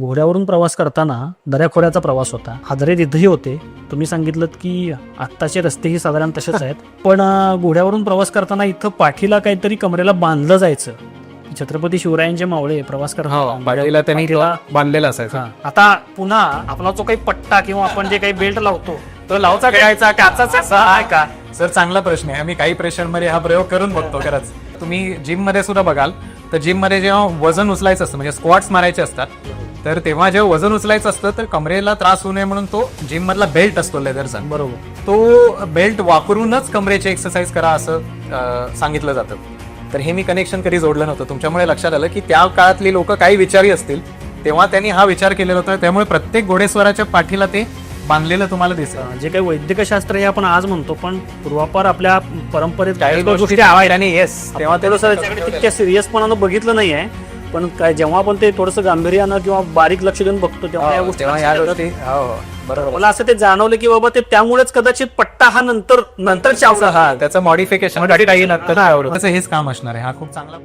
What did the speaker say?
घोड्यावरून प्रवास करताना दऱ्याखोऱ्याचा प्रवास होता. हादरे तिथंही होते. तुम्ही सांगितलं की आत्ताचे रस्तेही साधारण तसेच आहेत. पण घोड्यावरून प्रवास करताना इथं पाठीला काहीतरी कमरेला बांधलं जायचं. छत्रपती शिवरायांचे मावळे प्रवास हो करतात बाजूला त्यांनी बांधलेला असायचा. हा. आता पुन्हा आपला जो काही पट्टा किंवा आपण जे काही बेल्ट लावतो तो लावचा खेळायचा काचाचा का? सर चांगला प्रश्न आहे. आम्ही काही प्रेशरमध्ये हा प्रयोग करून बघतो खरंच. तुम्ही जिममध्ये सुद्धा बघाल. तर जिममध्ये जेव्हा वजन उचलायचं असतं म्हणजे स्क्वॉट्स मारायचे असतात तर तेव्हा जेव्हा वजन उचलायचं असतं तर कमरेला त्रास होऊ नये म्हणून तो जिम मधला बेल्ट असतो लेदरचा बरोबर. तो बेल्ट वापरूनच कमरेची एक्सरसाइज करा असं सांगितलं जातं. तर हे मी कनेक्शन कधी जोडलं नव्हतं. तुमच्यामुळे लक्षात आलं की त्या काळातली लोक काही विचारी असतील तेव्हा त्यांनी हा विचार केलेला होता. त्यामुळे प्रत्येक घोडेस्वाराच्या पाठीला ते बांधलेलं तुम्हाला दिसेल. जे काही वैद्यकशास्त्र हे आपण आज म्हणतो पण पूर्वापार आपल्या परंपरेत काही गोष्टी येस तेव्हा ते सिरियसपणानं बघितलं नाही आहे पण काय जेव्हा आपण ते थोडंसं गांभीर्यानं किंवा बारीक लक्ष देऊन बघतो तेव्हा या गोष्टी हो, तेव्हा या लक्षात गोष्टी. हो हो, बरोबर. मला असं ते जाणवलं की बाबा ते त्यामुळेच कदाचित पट्टा हा नंतर नंतर चावला. हा त्याचं मॉडिफिकेशन काही लागतं ना त्याचं हेच काम असणार आहे. हा खूप चांगला